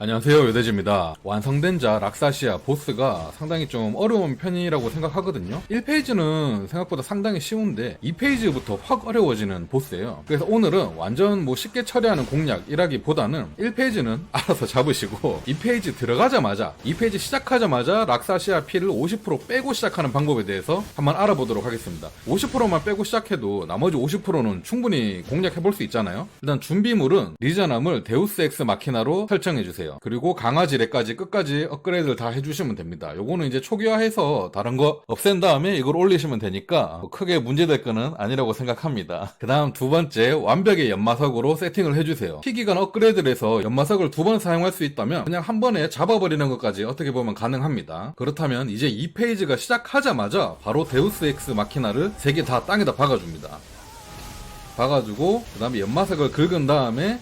안녕하세요 요대지입니다. 완성된 자 락사시아 보스가 상당히 좀 어려운 편이라고 생각하거든요. 1페이지는 생각보다 상당히 쉬운데 2페이지부터 확 어려워지는 보스예요. 그래서 오늘은 완전 뭐 쉽게 처리하는 공략이라기보다는 1페이지는 알아서 잡으시고 2페이지 들어가자마자 2페이지 시작하자마자 락사시아 피를 50% 빼고 시작하는 방법에 대해서 한번 알아보도록 하겠습니다. 50%만 빼고 시작해도 나머지 50%는 충분히 공략해 볼 수 있잖아요. 일단 준비물은 리저남을 데우스 엑스 마키나로 설정해 주세요 그리고 강화지 렉까지 끝까지 업그레이드를 다 해주시면 됩니다. 요거는 이제 초기화해서 다른 거 없앤 다음에 이걸 올리시면 되니까 뭐 크게 문제될 거는 아니라고 생각합니다. 그 다음 두 번째 완벽의 연마석으로 세팅을 해주세요. 피기간 업그레이드를 해서 연마석을 두 번 사용할 수 있다면 그냥 한 번에 잡아버리는 것까지 어떻게 보면 가능합니다. 그렇다면 이제 이 페이지가 시작하자마자 바로 데우스 엑스 마키나를 세개다 땅에다 박아줍니다. 박아주고 그 다음에 연마색을 긁은 다음에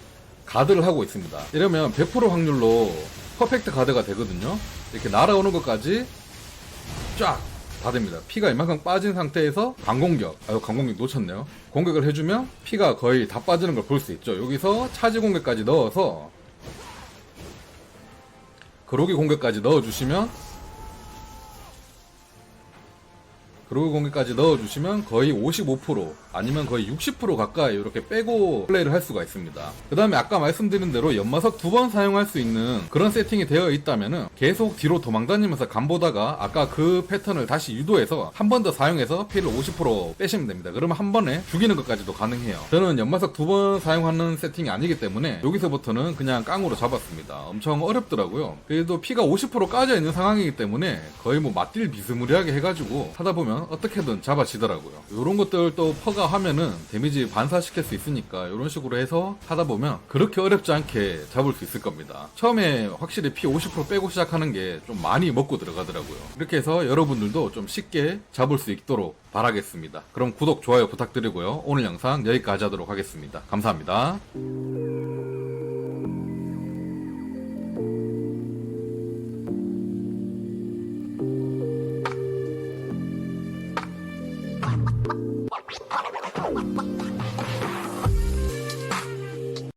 가드를 하고 있습니다. 이러면 100% 확률로 퍼펙트 가드가 되거든요. 이렇게 날아오는 것까지 쫙 다 됩니다. 피가 이만큼 빠진 상태에서 강공격 아유 강공격 놓쳤네요. 공격을 해주면 피가 거의 다 빠지는 걸 볼 수 있죠. 여기서 차지 공격까지 넣어서 그로기 공격까지 넣어주시면 그로기 공격까지 넣어주시면 거의 55% 아니면 거의 60% 가까이 이렇게 빼고 플레이를 할 수가 있습니다. 그 다음에 아까 말씀드린 대로 연마석 두 번 사용할 수 있는 그런 세팅이 되어 있다면은 계속 뒤로 도망다니면서 간보다가 아까 그 패턴을 다시 유도해서 한 번 더 사용해서 피를 50% 빼시면 됩니다. 그러면 한 번에 죽이는 것까지도 가능해요. 저는 연마석 두 번 사용하는 세팅이 아니기 때문에 여기서부터는 그냥 깡으로 잡았습니다. 엄청 어렵더라고요. 그래도 피가 50% 까져 있는 상황이기 때문에 거의 뭐 맞딜 비스무리하게 해가지고 하다 보면 어떻게든 잡아지더라고요. 이런 것들 또 퍼가 하면은 데미지 반사시킬 수 있으니까 이런 식으로 해서 하다 보면 그렇게 어렵지 않게 잡을 수 있을 겁니다. 처음에 확실히 피 50% 빼고 시작하는 게 좀 많이 먹고 들어가더라고요. 이렇게 해서 여러분들도 좀 쉽게 잡을 수 있도록 바라겠습니다. 그럼 구독, 좋아요 부탁드리고요. 오늘 영상 여기까지 하도록 하겠습니다. 감사합니다. なるほど。